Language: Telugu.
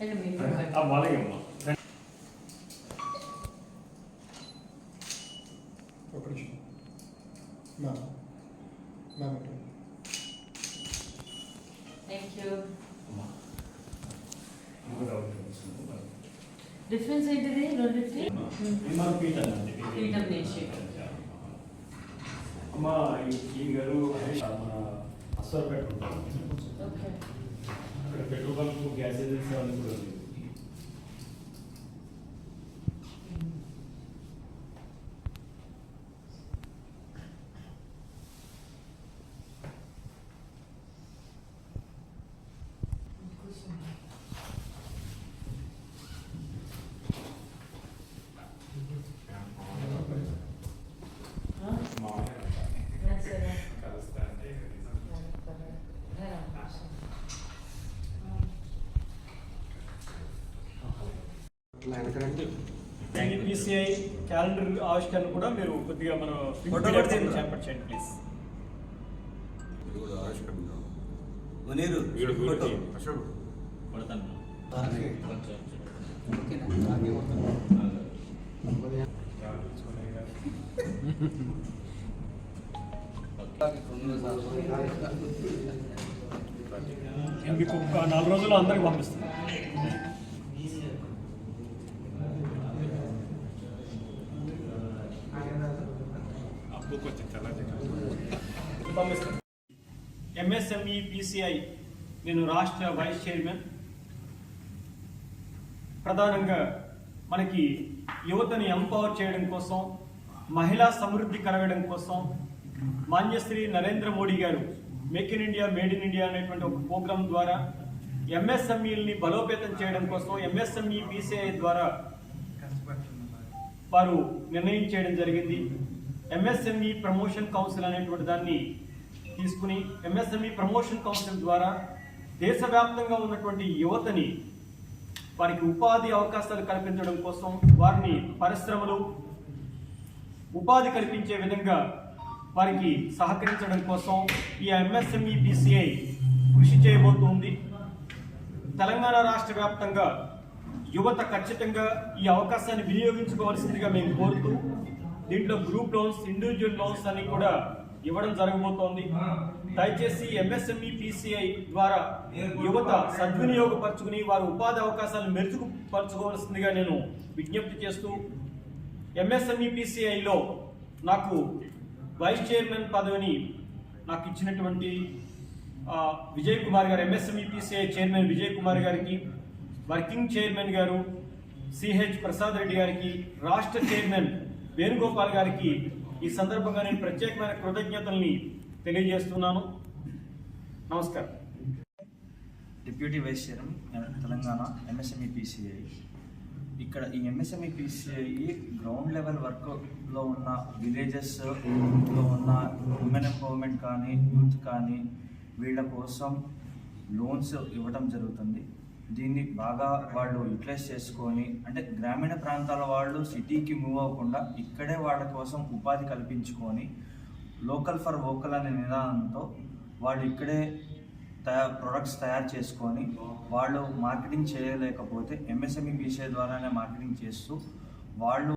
అంటే మీరు ఆ వాళ్ళకి అమ్మా ఒక నిమిషం. Ma'am ma'am. Thank you. Difference ఏంటిది? రెండింటికి పీఠం నుంచి. అమ్మ ఈ- ఈ గారు మన అశ్వరపేట ఉంటారు ఓకే అక్కడ పెట్రోల్ బంక్ గ్యాస్ ఏజెన్సీ అని కూడా ఉంది ఈపీసీఐ క్యాలెండర్ ఆవిష్కరణ కూడా మీరు కొద్దిగా మనం ఫోటో కూడా తీయండి. చేపట్ చేయండి ప్లీజ్ మునీరు మీకు నాలుగు రోజుల్లో అందరికి పంపిస్తాను. పంపిస్తాను. ఎంఎస్ఎంఈ పిసిఐ నేను రాష్ట్ర వైస్ చైర్మన్ ప్రధానంగా మనకి యువతని ఎంపవర్ చేయడం కోసం మహిళా సమృద్ధి కలగడం కోసం మాన్యశ్రీ నరేంద్ర మోడీ గారు make in India made in India అనేటువంటి ఒక ప్రోగ్రాం ద్వారా ఎంఎస్ఎంఈల్ని బలోపేతం చేయడం కోసం ఎంఎస్ఎంఈ బీసీఐ ద్వారా వారు నిర్ణయం చేయడం జరిగింది. ఎంఎస్ఎంఈ ప్రమోషన్ కౌన్సిల్ అనేటువంటి దాన్ని తీసుకుని ఎంఎస్ఎంఈ ప్రమోషన్ కౌన్సిల్ ద్వారా దేశవ్యాప్తంగా ఉన్నటువంటి యువతని వారికి ఉపాధి అవకాశాలు కల్పించడం కోసం వారిని పరిశ్రమలు ఉపాధి కల్పించే విధంగా వారికి సహకరించడం కోసం ఈ ఎంఎస్ఎంఈ బీసీఐ కృషి చేయబోతుంది. తెలంగాణ రాష్ట్ర వ్యాప్తంగా యువత ఖచ్చితంగా ఈ అవకాశాన్ని వినియోగించుకోవాల్సిందిగా మేము కోరుతూ దీంట్లో గ్రూప్ లోన్స్ ఇండివిజువల్ లోన్స్ అని కూడా ఇవ్వడం జరగబోతోంది. దయచేసి ఎంఎస్ఎంఈ పిసిఐ ద్వారా యువత సద్వినియోగపరచుకుని వారి ఉపాధి అవకాశాలను మెరుగుపరచుకోవాల్సిందిగా నేను విజ్ఞప్తి చేస్తూ ఎంఎస్ఎంఈ పిసిఐలో నాకు వైస్ చైర్మన్ పదవిని నాకు ఇచ్చినటువంటి విజయ్ కుమార్ గారు MSME PCI chairman Vijay Kumar గారికి వర్కింగ్ చైర్మన్ గారు సిహెచ్ ప్రసాద్ రెడ్డి గారికి రాష్ట్ర చైర్మన్ వేణుగోపాల్ గారికి ఈ సందర్భంగా నేను ప్రత్యేకమైన కృతజ్ఞతల్ని తెలియజేస్తున్నాను. నమస్కారం. Deputy vice chairman Telangana MSME PCI. ఇక్కడ ఈ ఎంఎస్ఎంఈ పీసీఐ గ్రౌండ్ లెవెల్ వర్క్లో ఉన్న విలేజెస్లో ఉన్న ఉమెన్ ఎంపవర్మెంట్ కానీ యూత్ కానీ వీళ్ళ కోసం లోన్స్ ఇవ్వడం జరుగుతుంది. దీన్ని బాగా వాళ్ళు యూటిలైజ్ చేసుకొని అంటే గ్రామీణ ప్రాంతాల వాళ్ళు సిటీకి మూవ్ అవ్వకుండా ఇక్కడే వాళ్ళ కోసం ఉపాధి కల్పించుకొని లోకల్ ఫర్ వోకల్ అనే నినాదంతో వాళ్ళు ఇక్కడే తయా ప్రొడక్ట్స్ తయారు చేసుకొని వాళ్ళు మార్కెటింగ్ చేయలేకపోతే ఎంఎస్ఎంఈ బీసీఐ ద్వారానే మార్కెటింగ్ చేస్తూ వాళ్ళు